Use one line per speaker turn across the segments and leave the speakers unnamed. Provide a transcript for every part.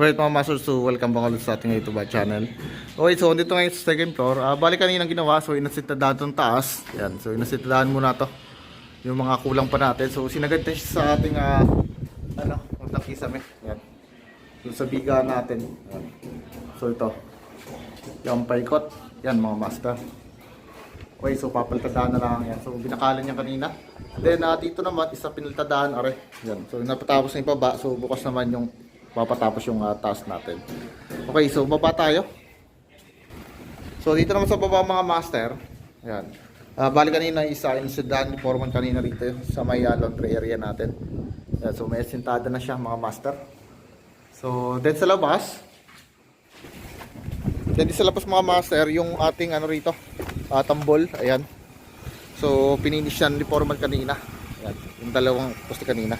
Right mga master, so welcome back ulit sa ating YouTube channel. Okay, so dito ngayon sa second floor. Uh, bali kanina ginawa, so inasitadahan itong taas. Yan, so inasitadahan muna to Yung mga kulang pa natin. So sinagad na siya sa ating, uh, ano, untang kisame. Yan. So sa biga natin. Yan. So ito. Yung paikot. Yan mga master. Okay, so papaltadaan na lang yan. So binakalan niya kanina. Then uh, dito naman, isa pinaltadaan. Are. Yan. So napatapos na yung baba. So bukas naman yung papatapos yung uh, task natin. Okay, so baba tayo. So dito naman sa baba mga master. Yan. Uh, bali kanina isa insudan ni Foreman kanina rito sa may uh, laundry area natin. Yan, so may sintada na siya mga master. So then sa labas. Then sa labas mga master yung ating ano rito. Uh, tambol. Ayan. So pininis yan ni Foreman kanina. Yan. Yung dalawang poste kanina.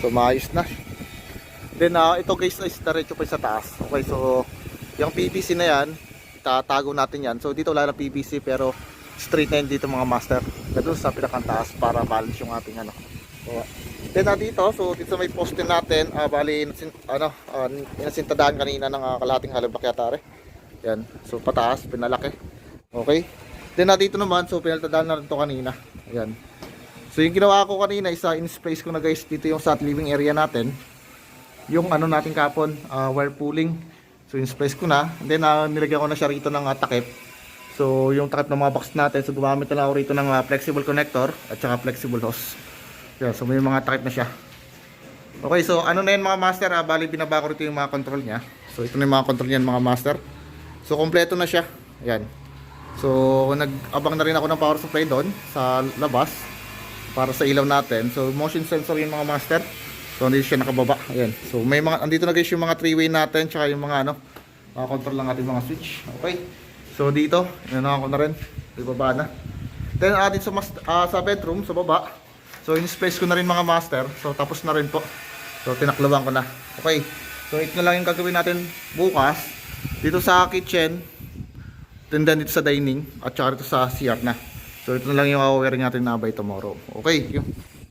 So maayos na. Then uh, ito guys is diretso pa sa taas. Okay, so yung PVC na yan, tatago natin yan. So dito wala na PVC pero straight na dito mga master. Dito sa pinakang-taas para balance yung ating ano. So, then uh, dito, so dito may poste natin, uh, bali inasin, ano, uh, inasintadaan kanina ng uh, kalating halibak yata rin. Yan. So pataas, pinalaki. Okay. Then uh, dito naman, so pinaltadaan na rin to kanina. Yan. So yung ginawa ko kanina, isa in space ko na guys dito yung sa living area natin yung ano natin kapon, uh, wire pooling. So yung space ko na. And then uh, nilagyan ko na siya rito ng uh, takip. So yung takip ng mga box natin. So gumamit na lang ako rito ng uh, flexible connector at saka flexible hose. Yeah, so may mga takip na siya. Okay, so ano na yun mga master? Uh, bali binaba ko rito yung mga control niya. So ito na yung mga control niyan mga master. So kompleto na siya. Yan. So nag-abang na rin ako ng power supply doon sa labas para sa ilaw natin. So motion sensor yung mga master. So hindi siya nakababa. Ayan. So may mga andito na guys yung mga three-way natin tsaka yung mga ano, mga control lang ating mga switch. Okay. So dito, ano ako na rin. Ibaba na. Then uh, dito sa mas, ah, sa bedroom sa baba. So in space ko na rin mga master. So tapos na rin po. So tinaklaban ko na. Okay. So ito na lang yung gagawin natin bukas. Dito sa kitchen. Then then dito sa dining at saka dito sa CR na. So ito na lang yung wiring natin na by tomorrow. Okay. Yung